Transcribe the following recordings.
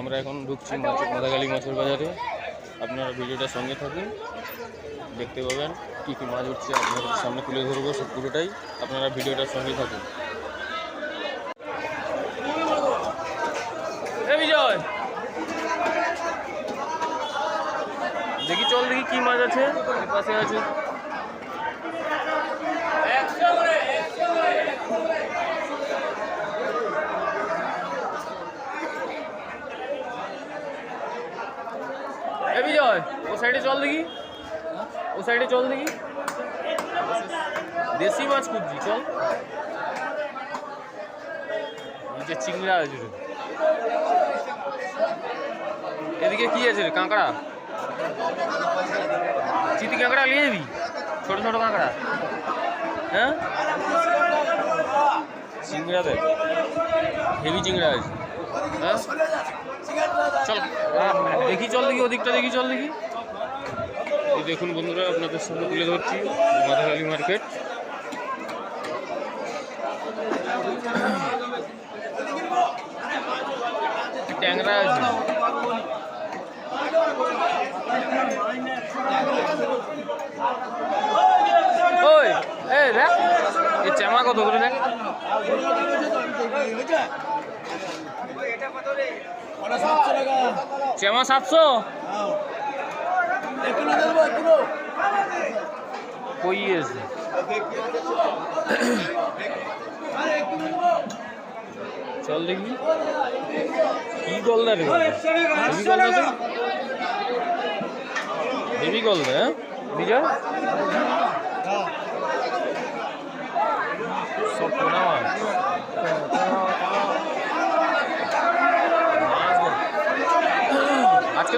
আমরা এখন ঢুকছি মাদাগালি মাছের বাজারে। আপনারা ভিডিওটার সঙ্গে থাকুন, দেখতে পাবেন কী কী মাছ উঠছে আপনাদের সামনে তুলে ধরবো সব পুরোটাই। আপনারা ভিডিওটার সঙ্গে থাকুন। দেখি চল দেখি কি মাছ আছে। পাশে আছে। এ বিজয়, ও সাইডে চল দেখি। ও সাইডে চল দেখি। দেশি মাছ খুঁজছি, চল। নিচে চিংড়া আছে। এদিকে কি আছে কাঁকড়া? চিতি কাঁকড়া নিয়ে যাবি? ছোট ছোট কাঁকড়া। হ্যাঁ? চিংড়া দেখ। হেভি চিংড়া আছে। চল। আহ, দেখি চল দেখি ওদিকটা দেখি চল দেখি। দেখুন বন্ধুরা আপনাদের সামনে তুলে ধরছি মাদাখালি মার্কেট। ট্যাংরা আছে। ওই কত করে দেখ? চেমা সাতশো? কই আছে চল দেখি। কি গলদা রে? হেভি গলদা তো? হেভি গলদা হ্যাঁ? বিজয় সব পোনা মাছ মাছ বল। আজকে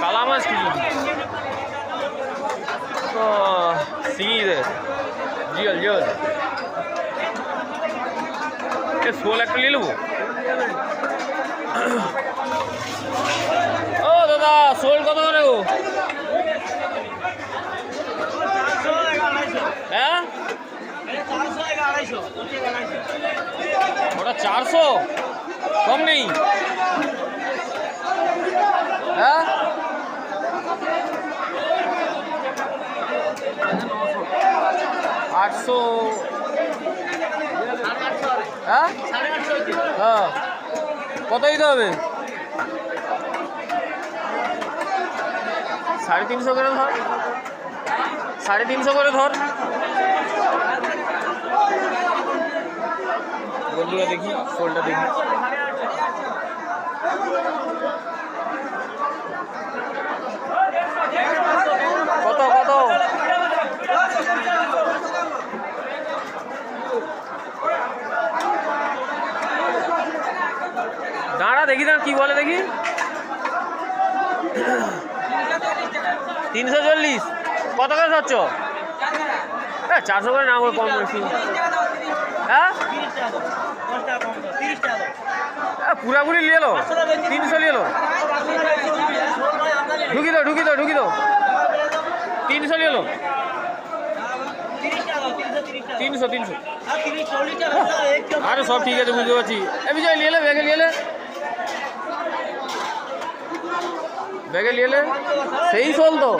কালা মাছ কি নিবি ও শিঙি রে জিয়ল জিয়ল এ শোল একটা নিয়ে নেব ও দাদা শোল কত করে গো হ্যাঁ ওটা চারশো কম নেই হ্যাঁ আটশো হ্যাঁ। হ্যাঁ কত দিতে হবে? সাড়ে তিনশো করে ধর। সাড়ে তিনশো করে ধর। বন্ধুরা দেখি ফোনটা দেখি কত কত দাঁড়া, দেখি না কি বলে দেখি। তিনশো চল্লিশ। কত করে ধরছ? হ্যাঁ চারশো করে না করে কম বেশি। হ্যাঁ? পুরাপুরি নিয়ে এলো। তিনশো নিয়ে এলো। ঢুকি দাও ঢুকি দাও ঢুকি দাও। তিনশো নিয়ে এলো। তিনশো তিনশো। আরে, সব ঠিক আছে, বুঝতে পারছি। এ, বিজয়, নিয়ে এলে, ব্যাগে নিয়ে এলে। ব্যাগে নিয়ে সেই চল তো